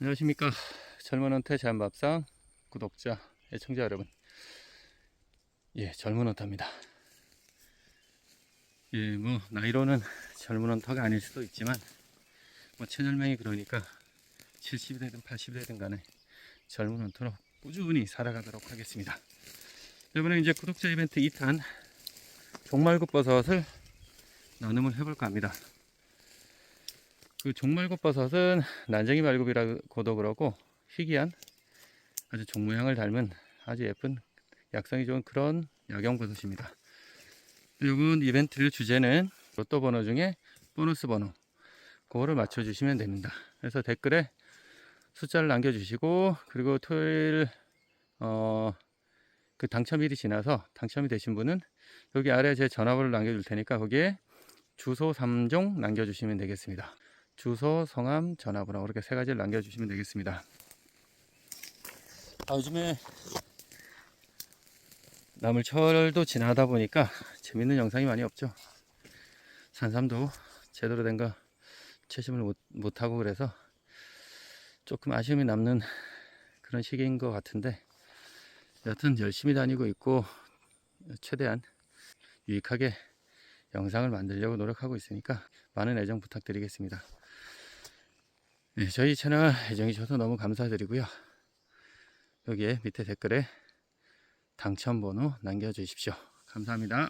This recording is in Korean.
안녕하십니까. 젊은 원태 제한밥상 구독자 애청자 여러분. 예 젊은 원터입니다. 예뭐 나이로는 젊은 원터가 아닐 수도 있지만 뭐 채널명이 그러니까 70이 되든 80이 되든 간에 젊은 원터로 꾸준히 살아가도록 하겠습니다. 이번에 이제 구독자 이벤트 2탄 종말구 버섯을 나눔을 해볼까 합니다 그 종말구 버섯은 난쟁이 발굽이라고도 그러고 희귀한 아주 종 모양을 닮은 아주 예쁜 약성이 좋은 그런 약용 버섯입니다. 이번 이벤트 주제는 로또 번호 중에 보너스 번호 그거를 맞춰주시면 됩니다. 그래서 댓글에 숫자를 남겨주시고 그리고 토요일 어, 그 당첨일이 지나서 당첨이 되신 분은 여기 아래 제 전화번호를 남겨줄 테니까 거기에 주소 3종 남겨주시면 되겠습니다. 주소, 성함, 전화번호 이렇게 세 가지를 남겨주시면 되겠습니다. 아, 요즘에 나물철도 지나다 보니까 재밌는 영상이 많이 없죠. 산삼도 제대로 된 거 채심을 못, 못하고 그래서 조금 아쉬움이 남는 그런 시기인 것 같은데 여튼 열심히 다니고 있고 최대한 유익하게 영상을 만들려고 노력하고 있으니까 많은 애정 부탁드리겠습니다. 네, 저희 채널 애정해 주셔서 너무 감사드리고요. 여기에 밑에 댓글에 당첨번호 남겨주십시오. 감사합니다.